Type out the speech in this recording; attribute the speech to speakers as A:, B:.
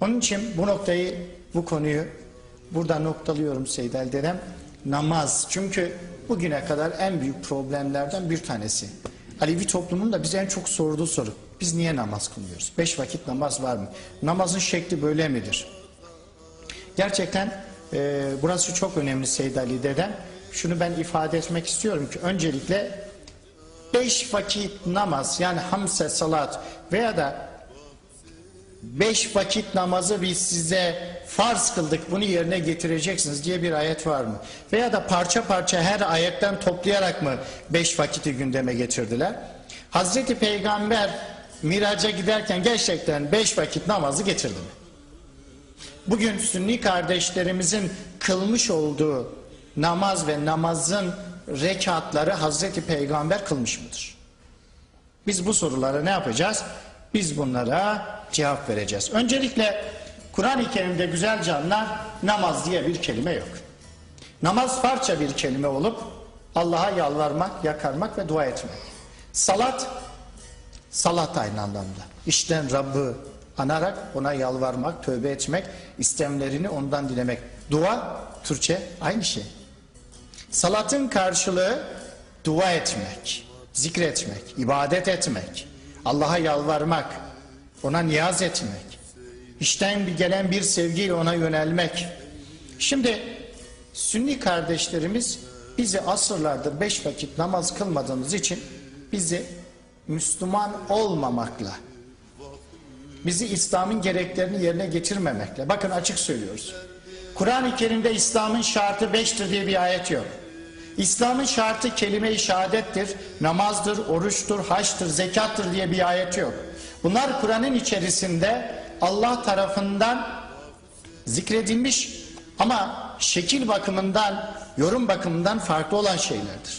A: Onun için bu noktayı, bu konuyu burada noktalıyorum Seydel dedem. Namaz. Çünkü bugüne kadar en büyük problemlerden bir tanesi. Alevi toplumunun da bize en çok sorduğu soru. Biz niye namaz kılmıyoruz? Beş vakit namaz var mı? Namazın şekli böyle midir? Gerçekten e, burası çok önemli Seyyid Ali dedem. Şunu ben ifade etmek istiyorum ki öncelikle beş vakit namaz yani hamse salat veya da beş vakit namazı biz size farz kıldık bunu yerine getireceksiniz diye bir ayet var mı? Veya da parça parça her ayetten toplayarak mı beş vakiti gündeme getirdiler? Hazreti Peygamber miraca giderken gerçekten beş vakit namazı getirdi mi? Bugün Sünni kardeşlerimizin kılmış olduğu namaz ve namazın rekatları Hazreti Peygamber kılmış mıdır? Biz bu sorulara ne yapacağız? Biz bunlara cevap vereceğiz. Öncelikle Kur'an-ı Kerim'de güzel canlar namaz diye bir kelime yok. Namaz farça bir kelime olup Allah'a yalvarmak, yakarmak ve dua etmek. Salat, salat aynı anlamda. İşten Rabb'ı anarak ona yalvarmak, tövbe etmek, istemlerini ondan dilemek. Dua, Türkçe aynı şey. Salatın karşılığı dua etmek, zikretmek, ibadet etmek, Allah'a yalvarmak, ona niyaz etmek, işten bir gelen bir sevgiyle ona yönelmek. Şimdi Sünni kardeşlerimiz bizi asırlardır beş vakit namaz kılmadığımız için bizi Müslüman olmamakla, bizi İslam'ın gereklerini yerine getirmemekle, bakın açık söylüyoruz. Kur'an-ı Kerim'de İslam'ın şartı beştir diye bir ayet yok. İslam'ın şartı kelime-i şehadettir, namazdır, oruçtur, haçtır, zekattır diye bir ayet yok. Bunlar Kur'an'ın içerisinde Allah tarafından zikredilmiş ama şekil bakımından, yorum bakımından farklı olan şeylerdir.